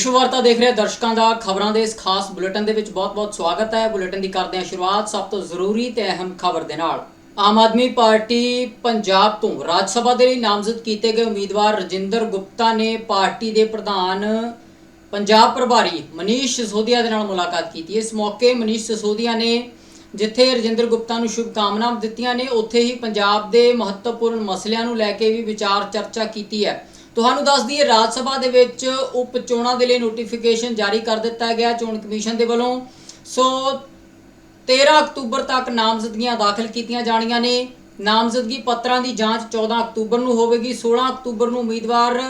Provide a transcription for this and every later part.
ਵਿਸ਼ਵ ਵਾਰਤਾ ਦੇਖ ਰਹੇ ਦਰਸ਼ਕਾਂ ਦਾ ਖਬਰਾਂ ਦੇ ਇਸ ਖਾਸ ਬੁਲੇਟਿਨ ਦੇ ਵਿੱਚ ਬਹੁਤ-ਬਹੁਤ ਸਵਾਗਤ ਹੈ। ਬੁਲੇਟਿਨ ਦੀ ਕਰਦੇ ਹਾਂ ਸ਼ੁਰੂਆਤ ਸਭ ਤੋਂ ਜ਼ਰੂਰੀ ਤੇ ਅਹਿਮ ਖਬਰ ਦੇ ਨਾਲ। ਆਮ ਆਦਮੀ ਪਾਰਟੀ ਪੰਜਾਬ ਤੋਂ ਰਾਜ ਸਭਾ ਦੇ ਲਈ ਨਾਮਜ਼ਦ ਕੀਤੇ ਗਏ ਉਮੀਦਵਾਰ ਰਜਿੰਦਰ ਗੁਪਤਾ ਨੇ ਪਾਰਟੀ ਦੇ ਪ੍ਰਧਾਨ ਪੰਜਾਬ ਪ੍ਰਭਾਰੀ ਮਨੀਸ਼ ਸਿਸੋਦੀਆ ਦੇ ਨਾਲ ਮੁਲਾਕਾਤ ਕੀਤੀ। ਇਸ ਮੌਕੇ ਮਨੀਸ਼ ਸਿਸੋਦੀਆ ਨੇ ਜਿੱਥੇ ਰਜਿੰਦਰ ਗੁਪਤਾ ਨੂੰ ਸ਼ੁਭ ਕਾਮਨਾਵਾਂ ਦਿੱਤੀਆਂ ਨੇ, ਉੱਥੇ ਹੀ ਪੰਜਾਬ ਦੇ ਮਹੱਤਵਪੂਰਨ ਮਸਲਿਆਂ ਨੂੰ ਲੈ ਕੇ ਵੀ ਵਿਚਾਰ ਚਰਚਾ ਕੀਤੀ ਹੈ। ਤੁਹਾਨੂੰ ਦੱਸ ਦਈਏ, ਰਾਜ ਸਭਾ ਦੇ ਵਿੱਚ ਉਪ ਚੋਣਾਂ ਦੇ ਲਈ ਨੋਟੀਫਿਕੇਸ਼ਨ ਜਾਰੀ ਕਰ ਦਿੱਤਾ ਗਿਆ ਚੋਣ ਕਮਿਸ਼ਨ ਦੇ ਵੱਲੋਂ। ਸੋ 13 ਅਕਤੂਬਰ ਤੱਕ ਨਾਮਜ਼ਦਗੀਆਂ ਦਾਖਲ ਕੀਤੀਆਂ ਜਾਣੀਆਂ ਨੇ। ਨਾਮਜ਼ਦਗੀ ਪੱਤਰਾਂ ਦੀ ਜਾਂਚ 14 ਅਕਤੂਬਰ ਨੂੰ ਹੋਵੇਗੀ 16 ਅਕਤੂਬਰ ਨੂੰ ਉਮੀਦਵਾਰ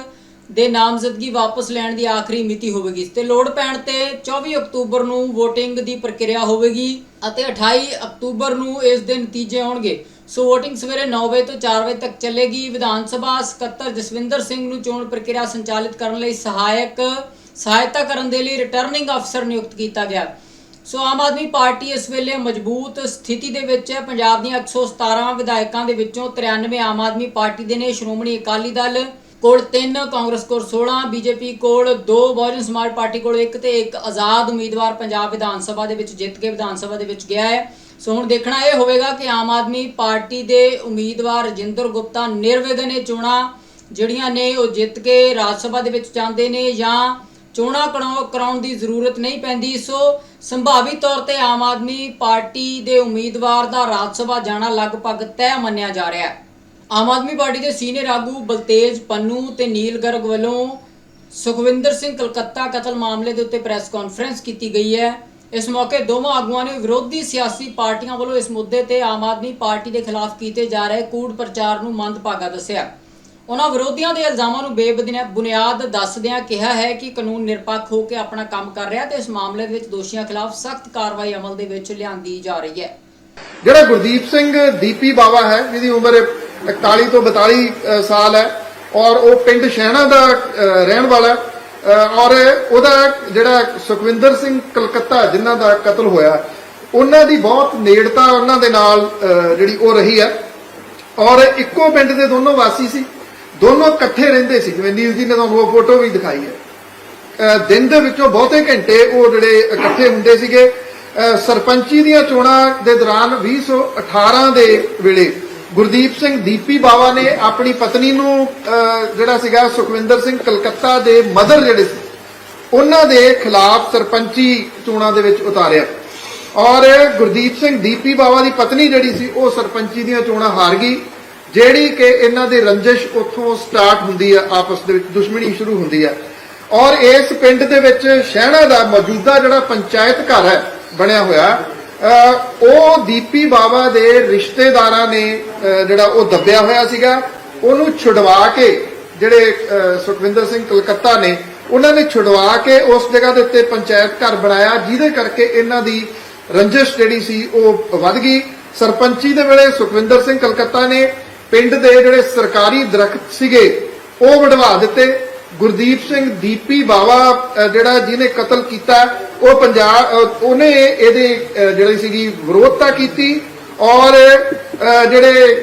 ਦੇ ਨਾਮਜ਼ਦਗੀ ਵਾਪਸ ਲੈਣ ਦੀ ਆਖਰੀ ਮਿਤੀ ਹੋਵੇਗੀ। ਤੇ ਲੋੜ ਪੈਣ ਤੇ 24 ਅਕਤੂਬਰ ਨੂੰ VOTING ਦੀ ਪ੍ਰਕਿਰਿਆ ਹੋਵੇਗੀ ਅਤੇ 28 ਅਕਤੂਬਰ ਨੂੰ ਇਸ ਦੇ ਨਤੀਜੇ ਆਉਣਗੇ। ਸੋ VOTING ਸਵੇਰੇ 9 ਵਜੇ ਤੋਂ 4 ਵਜੇ ਤੱਕ ਚੱਲੇਗੀ। ਵਿਧਾਨ ਸਭਾ ਸਕੱਤਰ ਜਸਵਿੰਦਰ ਸਿੰਘ ਨੂੰ ਚੋਣ ਪ੍ਰਕਿਰਿਆ ਸੰਚਾਲਿਤ ਕਰਨ ਲਈ ਸਹਾਇਕ ਸਹਾਇਤਾ ਕਰਨ ਦੇ ਲਈ ਰਿਟਰਨਿੰਗ ਅਫਸਰ ਨਿਯੁਕਤ ਕੀਤਾ ਗਿਆ। ਸੋ ਆਮ ਆਦਮੀ ਪਾਰਟੀ ਇਸ ਵੇਲੇ ਮਜ਼ਬੂਤ ਸਥਿਤੀ ਦੇ ਵਿੱਚ ਹੈ। ਪੰਜਾਬ ਦੀਆਂ 117 ਵਿਧਾਇਕਾਂ ਦੇ ਵਿੱਚੋਂ 93 ਆਮ ਆਦਮੀ ਪਾਰਟੀ ਦੇ ਨੇ। ਸ਼੍ਰੋਮਣੀ ਅਕਾਲੀ ਦਲ ਕੋਲ 3 ਕਾਂਗਰਸ ਕੋਲ 16 ਬੀਜੇਪੀ ਕੋਲ 2 ਬਹੁਜਨ ਸਮਾਜ ਪਾਰਟੀ ਕੋਲ 1 ਤੇ ਇੱਕ ਆਜ਼ਾਦ ਉਮੀਦਵਾਰ ਪੰਜਾਬ ਵਿਧਾਨ ਸਭਾ ਦੇ ਵਿੱਚ ਜਿੱਤ ਕੇ ਵਿਧਾਨ ਸਭਾ ਦੇ ਵਿੱਚ ਗਿਆ ਹੈ। ਸੋ ਹੁਣ ਦੇਖਣਾ ਇਹ ਹੋਵੇਗਾ ਕਿ ਆਮ ਆਦਮੀ ਪਾਰਟੀ ਦੇ ਉਮੀਦਵਾਰ ਰਜਿੰਦਰ ਗੁਪਤਾ ਨਿਰਵਿਘਨ ਇਹ ਚੋਣਾਂ ਜਿਹੜੀਆਂ ਨੇ ਉਹ ਜਿੱਤ ਕੇ ਰਾਜ ਸਭਾ ਦੇ ਵਿੱਚ ਜਾਂਦੇ ਨੇ ਜਾਂ ਚੋਣਾਂ ਕਰਾਉ- ਕਰਾਉਣ ਦੀ ਜ਼ਰੂਰਤ ਨਹੀਂ ਪੈਂਦੀ। ਸੋ ਸੰਭਾਵੀ ਤੌਰ ਤੇ ਆਮ ਆਦਮੀ ਪਾਰਟੀ ਦੇ ਉਮੀਦਵਾਰ ਦਾ ਰਾਜ ਸਭਾ ਜਾਣਾ ਲਗਭਗ ਤੈਅ ਮੰਨਿਆ ਜਾ ਰਿਹਾ ਹੈ। ਆਮ ਆਦਮੀ ਪਾਰਟੀ ਦੇ ਸੀਨੀਅਰ ਆਗੂ ਬਲਤੇਜ ਪੰਨੂ ਤੇ ਨੀਲ ਗਰਗ ਵੱਲੋਂ ਸੁਖਵਿੰਦਰ ਸਿੰਘ ਕਲਕੱਤਾ ਕਤਲ ਮਾਮਲੇ ਦੇ ਉੱਤੇ ਪ੍ਰੈਸ ਕਾਨਫਰੰਸ ਕੀਤੀ ਗਈ ਹੈ। ਇਸ ਮੌਕੇ ਦੋਵਾਂ ਆਗੂਆਂ ਨੇ ਵਿਰੋਧੀ ਸਿਆਸੀ ਪਾਰਟੀਆਂ ਵੱਲੋਂ ਇਸ ਮੁੱਦੇ ਤੇ ਆਮ ਆਦਮੀ ਪਾਰਟੀ ਦੇ ਖਿਲਾਫ ਕੀਤੇ ਜਾ ਰਹੇ ਕੂੜ ਪ੍ਰਚਾਰ ਨੂੰ ਮੰਦਭਾਗਾ ਦੱਸਿਆ। ਉਹਨਾਂ ਵਿਰੋਧੀਆਂ ਦੇ ਇਲਜ਼ਾਮਾਂ ਨੂੰ ਬੇਬੁਨਿਆਦ ਦੱਸਦਿਆਂ ਕਿਹਾ ਹੈ ਕਿ ਕਾਨੂੰਨ ਨਿਰਪੱਖ ਹੋ ਕੇ ਆਪਣਾ ਕੰਮ ਕਰ ਰਿਹਾ ਤੇ ਇਸ ਮਾਮਲੇ ਵਿੱਚ ਦੋਸ਼ੀਆਂ ਖਿਲਾਫ ਸਖਤ ਕਾਰਵਾਈ ਅਮਲ ਦੇ ਵਿੱਚ ਲਿਆਂਦੀ ਜਾ ਰਹੀ ਹੈ। ਜਿਹੜਾ ਗੁਰਦੀਪ ਸਿੰਘ ਦੀਪੀ ਬਾਵਾ ਹੈ ਜਿਹਦੀ ਉਮਰ 41 ਤੋਂ 42 ਸਾਲ ਹੈ ਔਰ ਉਹ ਪਿੰਡ ਸ਼ਹਿਣਾ ਦਾ ਰਹਿਣ ਵਾਲਾ ਹੈ, ਔਰ ਉਹਦਾ ਜਿਹੜਾ ਸੁਖਵਿੰਦਰ ਸਿੰਘ ਕਲਕੱਤਾ ਜਿਨ੍ਹਾਂ ਦਾ ਕਤਲ ਹੋਇਆ, ਉਹਨਾਂ ਦੀ ਬਹੁਤ ਨੇੜਤਾ ਉਹਨਾਂ ਦੇ ਨਾਲ ਜਿਹੜੀ ਉਹ ਰਹੀ ਹੈ। ਔਰ ਇੱਕੋ ਪਿੰਡ ਦੇ ਦੋਨੋਂ ਵਾਸੀ ਸੀ। ਦੋਨੋਂ ਇਕੱਠੇ ਰਹਿੰਦੇ ਸੀ। ਜਿਵੇਂ ਨੀਲ ਜੀ ਨੇ ਤੁਹਾਨੂੰ ਉਹ ਫੋਟੋ ਵੀ ਦਿਖਾਈ ਹੈ। ਦਿਨ ਦੇ ਵਿੱਚੋਂ ਬਹੁਤੇ ਘੰਟੇ ਉਹ ਜਿਹੜੇ ਇਕੱਠੇ ਹੁੰਦੇ ਸੀਗੇ। ਸਰਪੰਚੀ ਦੀਆਂ ਚੋਣਾਂ ਦੇ ਦੌਰਾਨ 2018 ਦੇ ਵੇਲੇ ਗੁਰਦੀਪ ਸਿੰਘ ਦੀਪੀ ਬਾਵਾ ਨੇ ਆਪਣੀ ਪਤਨੀ ਨੂੰ ਜਿਹੜਾ ਸੀਗਾ ਸੁਖਵਿੰਦਰ ਸਿੰਘ ਕਲਕੱਤਾ ਦੇ ਮਦਰ ਜਿਹੜੇ ਸੀ, ਉਹਨਾਂ ਦੇ ਖਿਲਾਫ ਸਰਪੰਚੀ ਚੋਣਾਂ ਦੇ ਵਿੱਚ ਉਤਾਰਿਆ। ਔਰ ਗੁਰਦੀਪ ਸਿੰਘ ਦੀਪੀ ਬਾਵਾ ਦੀ ਪਤਨੀ ਜਿਹੜੀ ਸੀ, ਉਹ ਸਰਪੰਚੀ ਦੀਆਂ ਚੋਣਾਂ ਹਾਰ ਗਈ, ਜਿਹੜੀ ਕਿ ਇਹਨਾਂ ਦੀ ਰੰਜਿਸ਼ ਉੱਥੋਂ ਸਟਾਰਟ ਹੁੰਦੀ ਹੈ ਆਪਸ ਦੇ ਵਿੱਚ ਦੁਸ਼ਮਣੀ ਸ਼ੁਰੂ ਹੁੰਦੀ ਹੈ ਔਰ ਇਸ ਪਿੰਡ ਦੇ ਵਿੱਚ ਸ਼ਹਿਣਾ ਦਾ ਮੌਜੂਦਾ ਜਿਹੜਾ ਪੰਚਾਇਤ ਘਰ ਹੈ, ਬਣਿਆ ਹੋਇਆ ਉਹ ਦੀਪੀ ਬਾਵਾ ਦੇ ਰਿਸ਼ਤੇਦਾਰਾਂ ਨੇ ਜਿਹੜਾ ਉਹ ਦੱਬਿਆ ਹੋਇਆ ਸੀਗਾ, ਉਹਨੂੰ ਛੁਡਵਾ ਕੇ ਜਿਹੜੇ ਸੁਖਵਿੰਦਰ ਸਿੰਘ ਕਲਕੱਤਾ ਨੇ, ਉਹਨਾਂ ਨੇ ਛੁਡਵਾ ਕੇ ਉਸ ਜਗ੍ਹਾ ਦੇ ਉੱਤੇ ਪੰਚਾਇਤ ਘਰ ਬਣਾਇਆ, ਜਿਹਦੇ ਕਰਕੇ ਇਹਨਾਂ ਦੀ ਰੰਜਿਸ਼ ਜਿਹੜੀ ਸੀ ਉਹ ਵੱਧ ਗਈ। ਸਰਪੰਚੀ ਦੇ ਵੇਲੇ ਸੁਖਵਿੰਦਰ ਸਿੰਘ ਕਲਕੱਤਾ ਨੇ ਪਿੰਡ ਦੇ ਜਿਹੜੇ ਸਰਕਾਰੀ ਦਰਖਤ ਸੀਗੇ, ਉਹ ਵਢਵਾ ਦਿੱਤੇ। ਗੁਰਦੀਪ ਸਿੰਘ ਦੀਪੀ ਬਾਵਾ ਜਿਹੜਾ ਜਿਹਨੇ ਕਤਲ ਕੀਤਾ ਉਹ ਪੰਜਾਬ ਉਹਨੇ ਇਹਦੇ, ਅਹ ਜਿਹੜੀ ਸੀਗੀ ਵਿਰੋਧਤਾ ਕੀਤੀ ਔਰ ਜਿਹੜੇ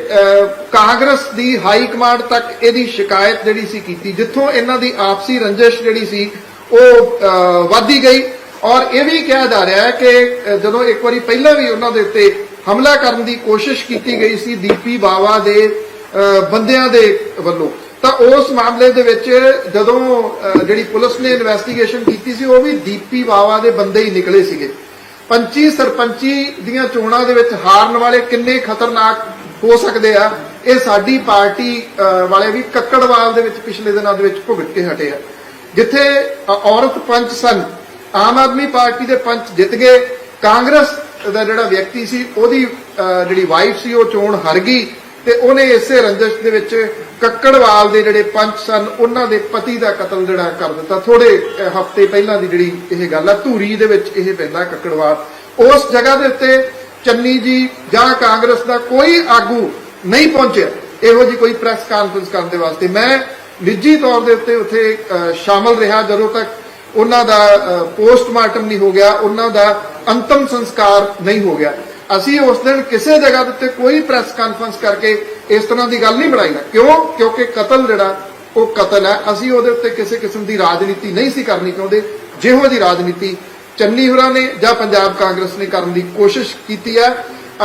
ਕਾਂਗਰਸ ਦੀ ਹਾਈ ਕਮਾਂਡ ਤੱਕ ਇਹਦੀ ਸ਼ਿਕਾਇਤ ਜਿਹੜੀ ਸੀ ਕੀਤੀ, ਜਿੱਥੋਂ ਇਹਨਾਂ ਦੀ ਆਪਸੀ ਰੰਜਿਸ਼ ਜਿਹੜੀ ਸੀ ਉਹ, ਅਹ ਵਧਦੀ ਗਈ ਔਰ ਇਹ ਵੀ ਕਿਹਾ ਜਾ ਰਿਹਾ ਹੈ ਕਿ ਜਦੋਂ ਇੱਕ ਵਾਰੀ ਪਹਿਲਾਂ ਵੀ ਉਹਨਾਂ ਦੇ ਉੱਤੇ ਹਮਲਾ ਕਰਨ ਦੀ ਕੋਸ਼ਿਸ਼ ਕੀਤੀ ਗਈ ਸੀ ਦੀਪੀ ਬਾਵਾ ਦੇ ਬੰਦਿਆਂ ਦੇ ਵੱਲੋਂ। ਤਾਂ ਉਸ ਮਾਮਲੇ ਦੇ ਵਿੱਚ ਜਦੋਂ ਜਿਹੜੀ ਪੁਲਿਸ ਨੇ ਇਨਵੈਸਟੀਗੇਸ਼ਨ ਕੀਤੀ ਸੀ, ਉਹ ਵੀ ਦੀਪੀ ਬਾਵਾ ਦੇ ਬੰਦੇ ਹੀ ਨਿਕਲੇ ਸੀਗੇ। ਪੰਚੀ ਸਰਪੰਚੀ ਦੀਆਂ ਚੋਣਾਂ ਦੇ ਵਿੱਚ ਹਾਰਨ ਵਾਲੇ ਕਿੰਨੇ ਖਤਰਨਾਕ ਹੋ ਸਕਦੇ ਆ, ਇਹ ਸਾਡੀ ਪਾਰਟੀ ਵਾਲੇ ਵੀ ਕੱਕੜਵਾਲ ਦੇ ਵਿੱਚ ਪਿਛਲੇ ਦਿਨਾਂ ਦੇ ਵਿੱਚ ਭੁਗਤ ਕੇ ਹਟੇ ਆ। ਜਿੱਥੇ ਔਰਤ ਪੰਚ ਸਨ, ਆਮ ਆਦਮੀ ਪਾਰਟੀ ਦੇ ਪੰਚ ਜਿੱਤ ਗਏ, ਕਾਂਗਰਸ ਦਾ ਜਿਹੜਾ ਵਿਅਕਤੀ ਸੀ, ਉਹਦੀ ਜਿਹੜੀ ਵਾਈਫ ਸੀ, ਉਹ ਚੋਣ ਹਾਰ ਗਈ, ਤੇ ਉਹਨੇ ਇਸੇ ਰੰਜਸ਼ ਦੇ ਵਿੱਚ ਕੱਕੜਵਾਲ ਦੇ ਜਿਹੜੇ ਪੰਚ ਸਨ, ਉਹਨਾਂ ਦੇ ਪਤੀ ਦਾ ਕਤਲ ਜਿਹੜਾ ਕਰ ਦਿੱਤਾ। ਥੋੜੇ ਹਫ਼ਤੇ ਪਹਿਲਾਂ ਦੀ ਜਿਹੜੀ ਇਹ ਗੱਲ ਆ ਧੂਰੀ ਦੇ ਵਿੱਚ ਇਹ ਪੈਂਦਾ ਕੱਕੜਵਾਲ। ਉਸ ਜਗ੍ਹਾ ਦੇ ਉੱਤੇ ਚੰਨੀ ਜੀ ਜਾਂ ਕਾਂਗਰਸ ਦਾ ਕੋਈ ਆਗੂ ਨਹੀਂ ਪਹੁੰਚਿਆ। ਇਹੋ ਜੀ ਕੋਈ ਪ੍ਰੈਸ ਕਾਨਫਰੰਸ ਕਰਨ ਦੇ ਵਾਸਤੇ। ਮੈਂ ਨਿੱਜੀ ਤੌਰ ਦੇ ਉੱਤੇ ਉੱਥੇ ਸ਼ਾਮਲ ਰਿਹਾ ਜਦੋਂ ਤੱਕ ਉਹਨਾਂ ਦਾ ਪੋਸਟਮਾਰਟਮ ਨਹੀਂ ਹੋ ਗਿਆ, ਉਹਨਾਂ ਦਾ ਅੰਤਮ ਸੰਸਕਾਰ ਨਹੀਂ ਹੋ ਗਿਆ। ਅਸੀਂ ਉਸ ਦਿਨ ਕਿਸੇ ਜਗ੍ਹਾ ਦੇ ਉੱਤੇ ਕੋਈ ਪ੍ਰੈਸ ਕਾਨਫਰੰਸ ਕਰਕੇ ਇਸ ਤਰ੍ਹਾਂ ਦੀ ਗੱਲ ਨਹੀਂ ਬਣਾਈ ਨਾ। ਕਿਉਂ? ਕਿਉਂਕਿ ਕਤਲ ਜਿਹੜਾ, ਉਹ ਕਤਲ ਹੈ। ਅਸੀਂ ਉਹਦੇ ਉੱਤੇ ਕਿਸੇ ਕਿਸਮ ਦੀ ਰਾਜਨੀਤੀ ਨਹੀਂ ਸੀ ਕਰਨੀ ਚਾਹੁੰਦੇ। ਜਿਹੋ ਜੀ ਰਾਜਨੀਤੀ ਚੰਨੀ ਹੋਰਾਂ ਨੇ ਜਾਂ ਪੰਜਾਬ ਕਾਂਗਰਸ ਨੇ ਕਰਨ ਦੀ ਕੋਸ਼ਿਸ਼ ਕੀਤੀ ਹੈ।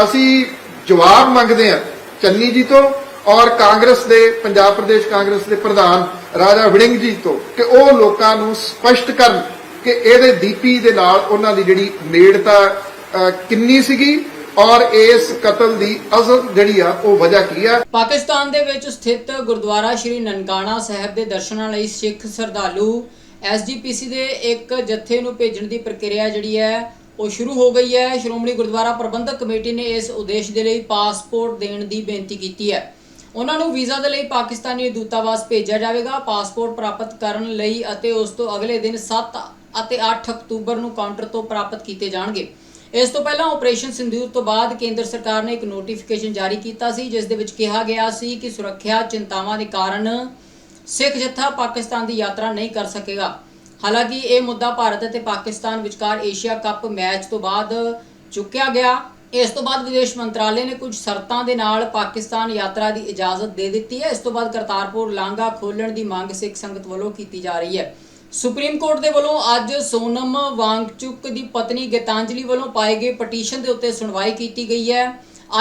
ਅਸੀਂ ਜਵਾਬ ਮੰਗਦੇ ਹਾਂ ਚੰਨੀ ਜੀ ਤੋਂ ਔਰ ਕਾਂਗਰਸ ਦੇ, ਪੰਜਾਬ ਪ੍ਰਦੇਸ਼ ਕਾਂਗਰਸ ਦੇ ਪ੍ਰਧਾਨ ਰਾਜਾ ਵੜਿੰਗ ਜੀ ਤੋਂ ਕਿ ਉਹ ਲੋਕਾਂ ਨੂੰ ਸਪਸ਼ਟ ਕਰਨ ਕਿ ਇਹਦੇ ਦੀਪੀ ਦੇ ਨਾਲ ਉਹਨਾਂ ਦੀ ਜਿਹੜੀ ਨੇੜਤਾ ਕਿੰਨੀ ਸੀਗੀ ਔਰ ਇਸ ਕਤਲ ਦੀ ਅਸਲ ਜਿਹੜੀ ਆ, ਉਹ ਵਜ੍ਹਾ ਕੀ ਆ? ਪਾਕਿਸਤਾਨ ਦੇ ਵਿੱਚ ਸਥਿਤ ਗੁਰਦੁਆਰਾ ਸ਼੍ਰੀ ਨਨਕਾਣਾ ਸਾਹਿਬ ਦੇ ਦਰਸ਼ਨਾਂ ਲਈ ਸਿੱਖ ਸ਼ਰਧਾਲੂ ਐਸਜੀਪੀਸੀ ਦੇ ਇੱਕ ਜਥੇ ਨੂੰ ਭੇਜਣ ਦੀ ਪ੍ਰਕਿਰਿਆ ਜਿਹੜੀ ਹੈ, ਉਹ ਸ਼ੁਰੂ ਹੋ ਗਈ ਹੈ। ਸ਼੍ਰੋਮਣੀ ਗੁਰਦੁਆਰਾ ਪ੍ਰਬੰਧਕ ਕਮੇਟੀ ਨੇ ਇਸ ਉਦੇਸ਼ ਦੇ ਲਈ ਪਾਸਪੋਰਟ ਦੇਣ ਦੀ ਬੇਨਤੀ ਕੀਤੀ ਹੈ। ਉਹਨਾਂ ਨੂੰ ਵੀਜ਼ਾ ਦੇ ਲਈ ਪਾਕਿਸਤਾਨੀ ਦੂਤਾਵਾਸ ਭੇਜਿਆ ਜਾਵੇਗਾ। ਪਾਸਪੋਰਟ ਪ੍ਰਾਪਤ ਕਰਨ ਲਈ ਅਤੇ ਉਸ ਤੋਂ ਅਗਲੇ ਦਿਨ 7 ਅਤੇ 8 ਅਕਤੂਬਰ ਨੂੰ ਕਾਊਂਟਰ ਤੋਂ ਪ੍ਰਾਪਤ ਕੀਤੇ ਜਾਣਗੇ। ਇਸ ਤੋਂ ਪਹਿਲਾਂ ਆਪਰੇਸ਼ਨ ਸਿੰਧੂਰ ਤੋਂ ਬਾਅਦ ਕੇਂਦਰ ਸਰਕਾਰ ਨੇ ਇੱਕ ਨੋਟੀਫਿਕੇਸ਼ਨ ਜਾਰੀ ਕੀਤਾ ਸੀ, ਜਿਸ ਦੇ ਵਿੱਚ ਕਿਹਾ ਗਿਆ ਸੀ ਕਿ ਸੁਰੱਖਿਆ ਚਿੰਤਾਵਾਂ ਦੇ ਕਾਰਨ ਸਿੱਖ ਜੱਥਾ ਪਾਕਿਸਤਾਨ ਦੀ ਯਾਤਰਾ ਨਹੀਂ ਕਰ ਸਕੇਗਾ। ਹਾਲਾਂਕਿ ਇਹ ਮੁੱਦਾ ਭਾਰਤ ਅਤੇ ਪਾਕਿਸਤਾਨ ਵਿਚਕਾਰ ਏਸ਼ੀਆ ਕੱਪ ਮੈਚ ਤੋਂ ਬਾਅਦ ਚੁੱਕਿਆ ਗਿਆ। ਇਸ ਤੋਂ ਬਾਅਦ ਵਿਦੇਸ਼ ਮੰਤਰਾਲੇ ਨੇ ਕੁਝ ਸ਼ਰਤਾਂ ਦੇ ਨਾਲ ਪਾਕਿਸਤਾਨ ਯਾਤਰਾ ਦੀ ਇਜਾਜ਼ਤ ਦੇ ਦਿੱਤੀ ਹੈ। ਇਸ ਤੋਂ ਬਾਅਦ ਕਰਤਾਰਪੁਰ ਲਾਂਘਾ ਖੋਲਣ ਦੀ ਮੰਗ ਸਿੱਖ ਸੰਗਤ ਵੱਲੋਂ ਕੀਤੀ ਜਾ ਰਹੀ ਹੈ। ਸੁਪਰੀਮ ਕੋਰਟ ਦੇ ਵੱਲੋਂ ਅੱਜ ਸੋਨਮ ਵਾਂਗਚੁਕ ਦੀ ਪਤਨੀ ਗੀਤਾਂਜਲੀ ਵੱਲੋਂ ਪਾਏ ਗਏ ਪਟੀਸ਼ਨ ਦੇ ਉੱਤੇ ਸੁਣਵਾਈ ਕੀਤੀ ਗਈ ਹੈ।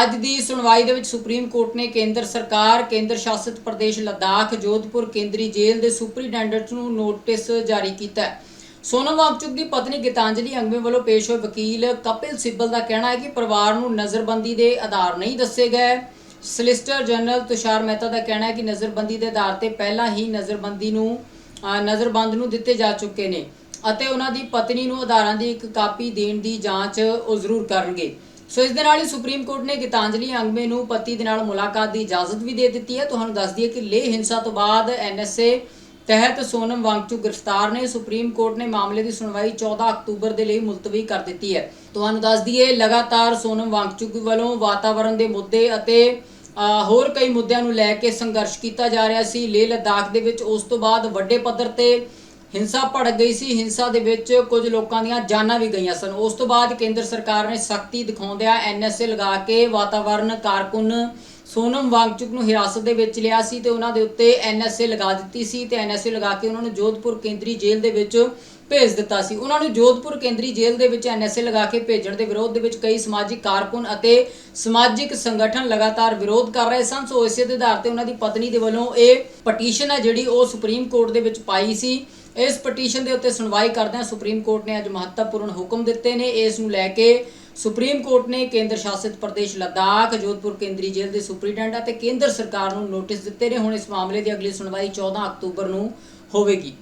ਅੱਜ ਦੀ ਸੁਣਵਾਈ ਦੇ ਵਿੱਚ ਸੁਪਰੀਮ ਕੋਰਟ ਨੇ ਕੇਂਦਰ ਸਰਕਾਰ, ਕੇਂਦਰ ਸ਼ਾਸਿਤ ਪ੍ਰਦੇਸ਼, ਲੱਦਾਖ, ਜੋਧਪੁਰ, ਕੇਂਦਰੀ ਜੇਲ੍ਹ ਦੇ ਸੁਪਰੀਡੈਂਡੈਂਟ ਨੂੰ ਨੋਟਿਸ ਜਾਰੀ ਕੀਤਾ ਹੈ। ਸੋਨਮ ਵਾਂਗਚੁਕ ਦੀ ਪਤਨੀ ਗੀਤਾਂਜਲੀ ਅੰਗਵੇ ਵੱਲੋਂ ਪੇਸ਼ ਹੋਏ ਵਕੀਲ ਕਪਿਲ ਸਿੱਬਲ ਦਾ ਕਹਿਣਾ ਹੈ ਕਿ ਪਰਿਵਾਰ ਨੂੰ ਨਜ਼ਰਬੰਦੀ ਦੇ ਆਧਾਰ ਨਹੀਂ ਦੱਸੇ ਗਏ। ਸਲਿਸਟਰ ਜਨਰਲ ਤੁਸ਼ਾਰ ਮਹਿਤਾ ਦਾ ਕਹਿਣਾ ਹੈ ਕਿ ਨਜ਼ਰਬੰਦੀ ਦੇ ਆਧਾਰ ਤੇ ਪਹਿਲਾਂ ਹੀ ਨਜ਼ਰਬੰਦੀ ਨੂੰ ਨਜ਼ਰਬੰਦ ਨੂੰ ਦਿੱਤੇ ਜਾ ਚੁੱਕੇ ਨੇ ਅਤੇ ਉਹਨਾਂ ਦੀ ਪਤਨੀ ਨੂੰ ਆਧਾਰਾਂ ਦੀ ਇੱਕ ਕਾਪੀ ਦੇਣ ਦੀ ਜਾਂਚ ਉਹ ਜ਼ਰੂਰ ਕਰਨਗੇ। ਸੋ ਇਸ ਦੇ ਨਾਲ ਹੀ ਸੁਪਰੀਮ ਕੋਰਟ ਨੇ ਗੀਤਾਂਜਲੀ ਅੰਗਮੇ ਨੂੰ ਪਤੀ ਦੇ ਨਾਲ ਮੁਲਾਕਾਤ ਦੀ ਇਜਾਜ਼ਤ ਵੀ ਦੇ ਦਿੱਤੀ ਹੈ। ਤੁਹਾਨੂੰ ਦੱਸ ਦਈਏ ਕਿ ਲੇਹ ਹਿੰਸਾ ਤੋਂ ਬਾਅਦ ਐਨਐਸਏ ਤਹਿਤ ਸੋਨਮ ਵਾਂਗਚੁਕ ਗ੍ਰਿਫਤਾਰ ਨੇ। ਸੁਪਰੀਮ ਕੋਰਟ ਨੇ ਮਾਮਲੇ ਦੀ ਸੁਣਵਾਈ 14 ਅਕਤੂਬਰ ਦੇ ਲਈ ਮੁਲਤਵੀ ਕਰ ਦਿੱਤੀ ਹੈ। ਤੁਹਾਨੂੰ ਦੱਸ ਦਈਏ, ਲਗਾਤਾਰ ਸੋਨਮ ਵਾਂਗਚੁਕ ਵੱਲੋਂ ਵਾਤਾਵਰਣ ਦੇ ਮੁੱਦੇ ਅਤੇ ਹੋਰ ਕਈ ਮੁੱਦਿਆਂ ਨੂੰ ਲੈ ਕੇ ਸੰਘਰਸ਼ ਕੀਤਾ ਜਾ ਰਿਹਾ ਸੀ। ਲੇਹ ਲਦਾਖ ਦੇ ਵਿੱਚ ਉਸ ਤੋਂ ਬਾਅਦ ਵੱਡੇ ਪੱਧਰ ਤੇ ਹਿੰਸਾ ਭੜਕ ਗਈ ਸੀ। ਹਿੰਸਾ ਦੇ ਵਿੱਚ ਕੁਝ ਲੋਕਾਂ ਦੀਆਂ ਜਾਨਾਂ ਵੀ ਗਈਆਂ ਸਨ। ਉਸ ਤੋਂ ਬਾਅਦ ਕੇਂਦਰ ਸਰਕਾਰ ਨੇ ਸਖਤੀ ਦਿਖਾਉਂਦਿਆਂ ਐਨਐਸਏ ਲਗਾ ਕੇ ਵਾਤਾਵਰਣ ਕਾਰਕੁਨ ਸੋਨਮ ਵਾਂਗਚੁਕ ਨੂੰ ਹਿਰਾਸਤ ਦੇ ਵਿੱਚ ਲਿਆ ਸੀ ਤੇ ਉਹਨਾਂ ਦੇ ਉੱਤੇ ਐਨਐਸਏ ਲਗਾ ਦਿੱਤੀ ਸੀ ਤੇ ਐਨਐਸਏ ਲਗਾ ਕੇ ਉਹਨਾਂ ਨੂੰ ਜੋਧਪੁਰ ਕੇਂਦਰੀ ਜੇਲ੍ਹ ਦੇ ਵਿੱਚ ਭੇਜ ਦਿੱਤਾ ਸੀ। ਉਹਨਾਂ ਨੂੰ ਜੋਧਪੁਰ ਕੇਂਦਰੀ ਜੇਲ੍ਹ ਦੇ ਵਿੱਚ ਐਨਐਸਏ ਲਗਾ ਕੇ ਭੇਜਣ ਦੇ ਵਿਰੋਧ ਦੇ ਵਿੱਚ ਕਈ ਸਮਾਜਿਕ ਕਾਰਕੁਨ ਅਤੇ ਸਮਾਜਿਕ ਸੰਗਠਨ ਲਗਾਤਾਰ ਵਿਰੋਧ ਕਰ ਰਹੇ ਸਨ। ਸੋ ਇਸੇ ਦੇ ਆਧਾਰ ਤੇ ਉਹਨਾਂ ਦੀ ਪਤਨੀ ਦੇ ਵੱਲੋਂ ਇਹ ਪਟੀਸ਼ਨ ਹੈ ਜਿਹੜੀ ਉਹ ਸੁਪਰੀਮ ਕੋਰਟ ਦੇ ਵਿੱਚ ਪਾਈ ਸੀ। ਇਸ ਪਟੀਸ਼ਨ ਦੇ ਉੱਤੇ ਸੁਣਵਾਈ ਕਰਦਿਆਂ ਸੁਪਰੀਮ ਕੋਰਟ ਨੇ ਅੱਜ ਮਹੱਤਵਪੂਰਨ ਹੁਕਮ ਦਿੱਤੇ ਨੇ। ਇਸ ਨੂੰ ਲੈ ਕੇ ਸੁਪਰੀਮ ਕੋਰਟ ਨੇ ਕੇਂਦਰ ਸ਼ਾਸਿਤ ਪ੍ਰਦੇਸ਼ ਲੱਦਾਖ, ਜੋਧਪੁਰ ਕੇਂਦਰੀ ਜੇਲ੍ਹ ਦੇ ਸੁਪਰੀਡੈਂਟ ਅਤੇ ਕੇਂਦਰ ਸਰਕਾਰ ਨੂੰ ਨੋਟਿਸ ਦਿੱਤੇ ਨੇ। ਹੁਣ ਇਸ ਮਾਮਲੇ ਦੀ ਅਗਲੀ ਸੁਣਵਾਈ 14 ਅਕਤੂਬਰ ਨੂੰ ਹੋਵੇਗੀ।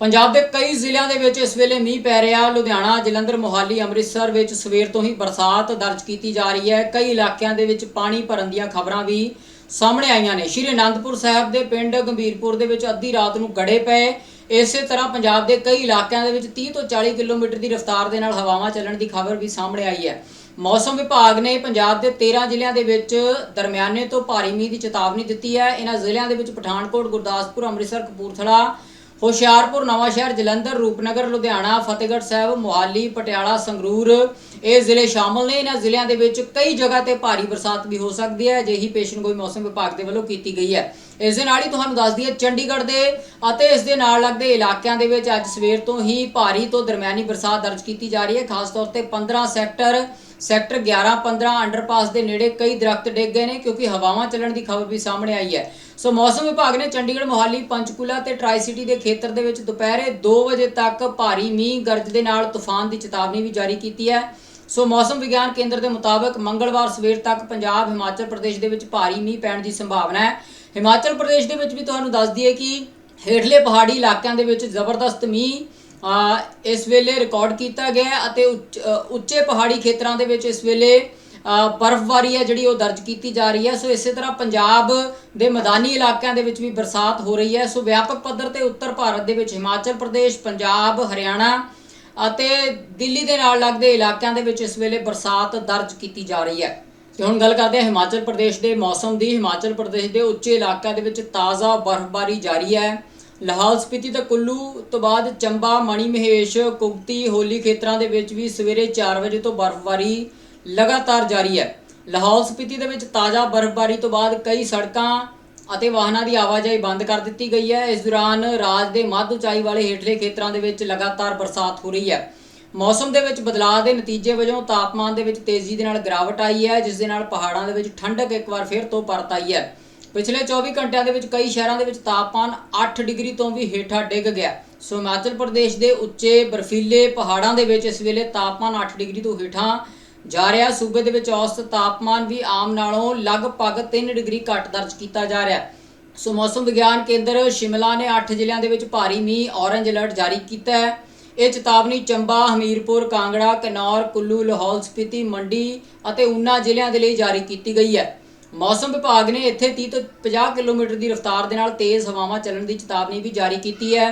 ਪੰਜਾਬ ਦੇ ਕਈ ਜ਼ਿਲ੍ਹਿਆਂ ਦੇ ਵਿੱਚ ਇਸ ਵੇਲੇ ਮੀਂਹ ਪੈ ਰਿਹਾ। ਲੁਧਿਆਣਾ, ਜਲੰਧਰ, ਮੋਹਾਲੀ, ਅੰਮ੍ਰਿਤਸਰ ਵਿੱਚ ਸਵੇਰ ਤੋਂ ਹੀ ਬਰਸਾਤ ਦਰਜ ਕੀਤੀ ਜਾ ਰਹੀ ਹੈ। ਕਈ ਇਲਾਕਿਆਂ ਦੇ ਵਿੱਚ ਪਾਣੀ ਭਰਨ ਦੀਆਂ ਖਬਰਾਂ ਵੀ ਸਾਹਮਣੇ ਆਈਆਂ ਨੇ। ਸ਼੍ਰੀ ਅਨੰਦਪੁਰ ਸਾਹਿਬ ਦੇ ਪਿੰਡ ਗੰਭੀਰਪੁਰ ਦੇ ਵਿੱਚ ਅੱਧੀ ਰਾਤ ਨੂੰ ਗੜੇ ਪਏ। ਇਸੇ ਤਰ੍ਹਾਂ ਪੰਜਾਬ ਦੇ ਕਈ ਇਲਾਕਿਆਂ ਦੇ ਵਿੱਚ 30 ਤੋਂ 40 ਕਿਲੋਮੀਟਰ ਦੀ ਰਫ਼ਤਾਰ ਦੇ ਨਾਲ ਹਵਾਵਾਂ ਚੱਲਣ ਦੀ ਖਬਰ ਵੀ ਸਾਹਮਣੇ ਆਈ ਹੈ। ਮੌਸਮ ਵਿਭਾਗ ਨੇ ਪੰਜਾਬ ਦੇ 13 ਜ਼ਿਲ੍ਹਿਆਂ ਦੇ ਵਿੱਚ ਦਰਮਿਆਨੇ ਤੋਂ ਭਾਰੀ ਮੀਂਹ ਦੀ ਚੇਤਾਵਨੀ ਦਿੱਤੀ ਹੈ। ਇਹਨਾਂ ਜ਼ਿਲ੍ਹਿਆਂ ਦੇ ਵਿੱਚ ਪਠਾਨਕੋਟ, ਗੁਰਦਾਸਪੁਰ, ਅੰਮ੍ਰਿਤਸਰ, ਕਪੂਰਥਲਾ ਹੁਸ਼ਿਆਰਪੁਰ ਨਵਾਂਸ਼ਹਿਰ ਜਲੰਧਰ, ਰੂਪਨਗਰ, ਲੁਧਿਆਣਾ, ਫਤਿਹਗੜ੍ਹ ਸਾਹਿਬ, ਮੋਹਾਲੀ, ਪਟਿਆਲਾ, ਸੰਗਰੂਰ, ਇਹ ਜ਼ਿਲ੍ਹੇ ਸ਼ਾਮਲ ਨੇ। ਇਹਨਾਂ ਜ਼ਿਲ੍ਹਿਆਂ ਦੇ ਵਿੱਚ ਕਈ ਜਗ੍ਹਾ ਤੇ ਭਾਰੀ ਬਰਸਾਤ ਵੀ ਹੋ ਸਕਦੀ ਹੈ। ਅਜਿਹੀ ਪੇਸ਼ਨਗੋਈ ਮੌਸਮ ਵਿਭਾਗ ਦੇ ਵੱਲੋਂ ਕੀਤੀ ਗਈ ਹੈ। ਇਸ ਦੇ ਨਾਲ ਹੀ ਤੁਹਾਨੂੰ ਦੱਸ ਦਈਏ, ਚੰਡੀਗੜ੍ਹ ਦੇ ਅਤੇ ਇਸ ਦੇ ਨਾਲ ਲੱਗਦੇ ਇਲਾਕਿਆਂ ਦੇ ਵਿੱਚ ਅੱਜ ਸਵੇਰ ਤੋਂ ਹੀ ਭਾਰੀ ਤੋਂ ਦਰਮਿਆਨੀ ਬਰਸਾਤ ਦਰਜ ਕੀਤੀ ਜਾ ਰਹੀ ਹੈ। ਖਾਸ ਤੌਰ ਤੇ 15 ਸੈਕਟਰ ਸੈਕਟਰ 11 15 ਅੰਡਰਪਾਸ ਦੇ ਨੇੜੇ ਕਈ ਦਰਖਤ ਡਿੱਗ ਗਏ ਨੇ, ਕਿਉਂਕਿ ਹਵਾਵਾਂ ਚੱਲਣ ਦੀ ਖਬਰ ਵੀ ਸਾਹਮਣੇ ਆਈ ਹੈ। ਸੋ ਮੌਸਮ ਵਿਭਾਗ ਨੇ ਚੰਡੀਗੜ੍ਹ, ਮੋਹਾਲੀ, ਪੰਚਕੂਲਾ ਤੇ ਟਰਾਈ ਸਿਟੀ ਦੇ ਖੇਤਰ ਦੇ ਵਿੱਚ ਦੁਪਹਿਰੇ 2 ਵਜੇ ਤੱਕ ਭਾਰੀ ਮੀਂਹ, ਗਰਜ ਦੇ ਨਾਲ ਤੂਫਾਨ ਦੀ ਚੇਤਾਵਨੀ ਵੀ ਜਾਰੀ ਕੀਤੀ ਹੈ। ਸੋ ਮੌਸਮ ਵਿਗਿਆਨ ਕੇਂਦਰ ਦੇ ਮੁਤਾਬਕ ਮੰਗਲਵਾਰ ਸਵੇਰ ਤੱਕ ਪੰਜਾਬ, ਹਿਮਾਚਲ ਪ੍ਰਦੇਸ਼ ਦੇ ਵਿੱਚ ਭਾਰੀ ਮੀਂਹ ਪੈਣ ਦੀ ਸੰਭਾਵਨਾ ਹੈ। ਹਿਮਾਚਲ ਪ੍ਰਦੇਸ਼ ਦੇ ਵਿੱਚ ਵੀ ਤੁਹਾਨੂੰ ਦੱਸ ਦਈਏ ਕਿ ਹੇਠਲੇ ਪਹਾੜੀ ਇਲਾਕਿਆਂ ਦੇ ਵਿੱਚ ਜ਼ਬਰਦਸਤ ਮੀਂਹ ਇਸ ਵੇਲੇ ਰਿਕਾਰਡ ਕੀਤਾ ਗਿਆ ਅਤੇ ਉੱਚ- ਉੱਚੇ ਪਹਾੜੀ ਖੇਤਰਾਂ ਦੇ ਵਿੱਚ ਇਸ ਵੇਲੇ ਬਰਫ਼ਬਾਰੀ ਹੈ ਜਿਹੜੀ ਉਹ ਦਰਜ ਕੀਤੀ ਜਾ ਰਹੀ ਹੈ। ਸੋ ਇਸੇ ਤਰ੍ਹਾਂ ਪੰਜਾਬ ਦੇ ਮੈਦਾਨੀ ਇਲਾਕਿਆਂ ਦੇ ਵਿੱਚ ਵੀ ਬਰਸਾਤ ਹੋ ਰਹੀ ਹੈ। ਸੋ ਵਿਆਪਕ ਪੱਧਰ ਤੇ ਉੱਤਰ ਭਾਰਤ ਦੇ ਵਿੱਚ ਹਿਮਾਚਲ ਪ੍ਰਦੇਸ਼, ਪੰਜਾਬ, ਹਰਿਆਣਾ ਅਤੇ ਦਿੱਲੀ ਦੇ ਨਾਲ ਲੱਗਦੇ ਇਲਾਕਿਆਂ ਦੇ ਵਿੱਚ ਇਸ ਵੇਲੇ ਬਰਸਾਤ ਦਰਜ ਕੀਤੀ ਜਾ ਰਹੀ ਹੈ। ਤੇ ਹੁਣ ਗੱਲ ਕਰਦੇ ਹਾਂ ਹਿਮਾਚਲ ਪ੍ਰਦੇਸ਼ ਦੇ ਮੌਸਮ ਦੀ। ਹਿਮਾਚਲ ਪ੍ਰਦੇਸ਼ ਦੇ ਉੱਚੇ ਇਲਾਕਿਆਂ ਦੇ ਵਿੱਚ ਤਾਜ਼ਾ ਬਰਫ਼ਬਾਰੀ ਜਾਰੀ ਹੈ। ਲਾਹੌਲ ਸਪੀਤੀ ਤੇ ਕੁੱਲੂ ਤੋਂ ਬਾਅਦ ਚੰਬਾ ਮਣੀ ਮਹੇਸ਼ ਕੁਗਤੀ, ਹੋਲੀ ਖੇਤਰਾਂ ਦੇ ਵਿੱਚ ਵੀ ਸਵੇਰੇ 4 ਵਜੇ ਤੋਂ ਬਰਫ਼ਬਾਰੀ ਲਗਾਤਾਰ ਜਾਰੀ ਹੈ। ਲਾਹੌਲ ਸਪੀਤੀ ਦੇ ਵਿੱਚ ਤਾਜ਼ਾ ਬਰਫ਼ਬਾਰੀ ਤੋਂ ਬਾਅਦ ਕਈ ਸੜਕਾਂ ਅਤੇ ਵਾਹਨਾਂ ਦੀ ਆਵਾਜਾਈ ਬੰਦ ਕਰ ਦਿੱਤੀ ਗਈ ਹੈ। ਇਸ ਦੌਰਾਨ ਰਾਜ ਦੇ ਮੱਧ ਉਚਾਈ ਵਾਲੇ ਹੇਠਲੇ ਖੇਤਰਾਂ ਦੇ ਵਿੱਚ ਲਗਾਤਾਰ ਬਰਸਾਤ ਹੋ ਰਹੀ ਹੈ। ਮੌਸਮ ਦੇ ਵਿੱਚ ਬਦਲਾਅ ਦੇ ਨਤੀਜੇ ਵਜੋਂ ਤਾਪਮਾਨ ਦੇ ਵਿੱਚ ਤੇਜ਼ੀ ਦੇ ਨਾਲ ਗਿਰਾਵਟ ਆਈ ਹੈ, ਜਿਸ ਦੇ ਨਾਲ ਪਹਾੜਾਂ ਦੇ ਵਿੱਚ ਠੰਡਕ ਇੱਕ ਵਾਰ ਫਿਰ ਤੋਂ ਪਰਤ ਆਈ ਹੈ। ਪਿਛਲੇ 24 ਘੰਟਿਆਂ ਦੇ ਵਿੱਚ ਕਈ ਸ਼ਹਿਰਾਂ ਦੇ ਵਿੱਚ ਤਾਪਮਾਨ 8 ਡਿਗਰੀ ਤੋਂ ਵੀ ਹੇਠਾਂ ਡਿੱਗ ਗਿਆ ਸੋ ਹਿਮਾਚਲ ਪ੍ਰਦੇਸ਼ ਦੇ ਉੱਚੇ ਬਰਫੀਲੇ ਪਹਾੜਾਂ ਦੇ ਵਿੱਚ ਇਸ ਵੇਲੇ ਤਾਪਮਾਨ 8 ਡਿਗਰੀ ਤੋਂ ਹੇਠਾਂ ਜਾ ਰਿਹਾ ਸੂਬੇ ਦੇ ਵਿੱਚ ਔਸਤ ਤਾਪਮਾਨ ਵੀ ਆਮ ਨਾਲੋਂ ਲਗਭਗ 3 ਡਿਗਰੀ ਘੱਟ ਦਰਜ ਕੀਤਾ ਜਾ ਰਿਹਾ ਹੈ। ਸੋ ਮੌਸਮ ਵਿਗਿਆਨ ਕੇਂਦਰ ਸ਼ਿਮਲਾ ਨੇ 8 ਜ਼ਿਲ੍ਹਿਆਂ ਦੇ ਵਿੱਚ ਭਾਰੀ ਮੀਂਹ ਔਰੰਜ ਅਲਰਟ ਜਾਰੀ ਕੀਤਾ ਹੈ। ਇਹ ਚੇਤਾਵਨੀ ਚੰਬਾ, ਹਮੀਰਪੁਰ, ਕਾਂਗੜਾ, ਕਿਨੌਰ, ਕੁੱਲੂ, ਲਾਹੌਲ ਸਪੀਤੀ, ਮੰਡੀ ਅਤੇ ਊਨਾ ਜ਼ਿਲ੍ਹਿਆਂ ਦੇ ਲਈ ਜਾਰੀ ਕੀਤੀ ਗਈ ਹੈ। ਮੌਸਮ ਵਿਭਾਗ ਨੇ ਇੱਥੇ 30 ਤੋਂ 50 ਕਿਲੋਮੀਟਰ ਦੀ ਰਫ਼ਤਾਰ ਦੇ ਨਾਲ ਤੇਜ਼ ਹਵਾਵਾਂ ਚੱਲਣ ਦੀ ਚੇਤਾਵਨੀ ਵੀ ਜਾਰੀ ਕੀਤੀ ਹੈ।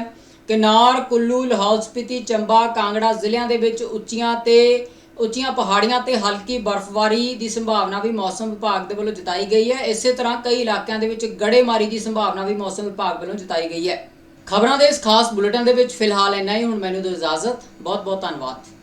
ਕਿਨੌਰ, ਕੁੱਲੂ, ਲਾਹੌਲ ਸਪੀਤੀ, ਚੰਬਾ, ਕਾਂਗੜਾ ਜ਼ਿਲ੍ਹਿਆਂ ਦੇ ਵਿੱਚ ਉੱਚੀਆਂ ਤੇ ਉੱਚੀਆਂ ਪਹਾੜੀਆਂ ਤੇ ਹਲਕੀ ਬਰਫ਼ਬਾਰੀ ਦੀ ਸੰਭਾਵਨਾ ਵੀ ਮੌਸਮ ਵਿਭਾਗ ਦੇ ਵੱਲੋਂ ਜਤਾਈ ਗਈ ਹੈ। ਇਸੇ ਤਰ੍ਹਾਂ ਕਈ ਇਲਾਕਿਆਂ ਦੇ ਵਿੱਚ ਗੜੇਮਾਰੀ ਦੀ ਸੰਭਾਵਨਾ ਵੀ ਮੌਸਮ ਵਿਭਾਗ ਵੱਲੋਂ ਜਤਾਈ ਗਈ ਹੈ। ਖਬਰਾਂ ਦੇ ਇਸ ਖਾਸ ਬੁਲੇਟਿਨ ਦੇ ਵਿੱਚ ਫਿਲਹਾਲ ਇੰਨਾ ਹੀ। ਹੁਣ ਮੈਨੂੰ ਦਿਓ ਇਜਾਜ਼ਤ। ਬਹੁਤ ਬਹੁਤ ਧੰਨਵਾਦ।